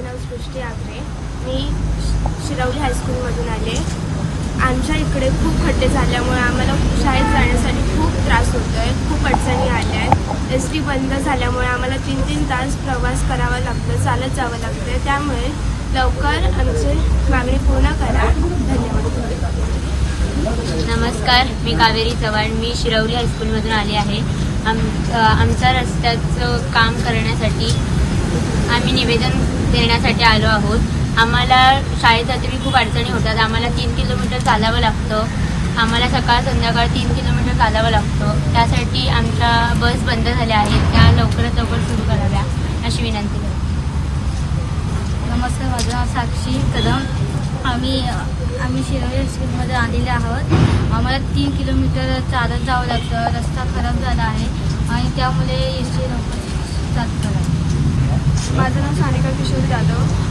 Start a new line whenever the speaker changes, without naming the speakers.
माझं नाव सृष्टी आगरे. मी शि- शिरवली हायस्कूलमधून आले. आमच्या इकडे खूप खड्डे झाल्यामुळे आम्हाला शाळेत जाण्यासाठी खूप त्रास होतो आहे खूप अडचणी आल्या आहेत. एस टी बंद झाल्यामुळे आम्हाला तीन तीन तास प्रवास करावा लागतो चालत जावं लागतं त्यामुळे लवकर आमची मागणी पूर्ण करा. धन्यवाद.
नमस्कार मी कावेरी चव्हाण. मी शिरवली हायस्कूलमधून आले आहे. आम आमच्या रस्त्याचं काम करण्यासाठी आम्ही निवेदन देण्यासाठी आलो आहोत. आम्हाला शाळेत जाताना खूप अडचणी होतात. आम्हाला तीन किलोमीटर चालावं लागतं. आम्हाला सकाळ संध्याकाळ तीन किलोमीटर चालावं लागतं. त्यासाठी आमच्या बस बंद झाल्या आहेत. त्या लवकरात लवकर सुरू कराव्या अशी विनंती करते.
नमस्कार माझं नाव साक्षी कदम. आम्ही आम्ही शिरोली स्कूलमध्ये आलेले आहोत. आम्हाला तीन किलोमीटर चालत जावं लागतं. रस्ता खराब झाला आहे आणि त्यामुळे एस टी लवकर जातं.
माझं नाव सानिका किशोर जाधव.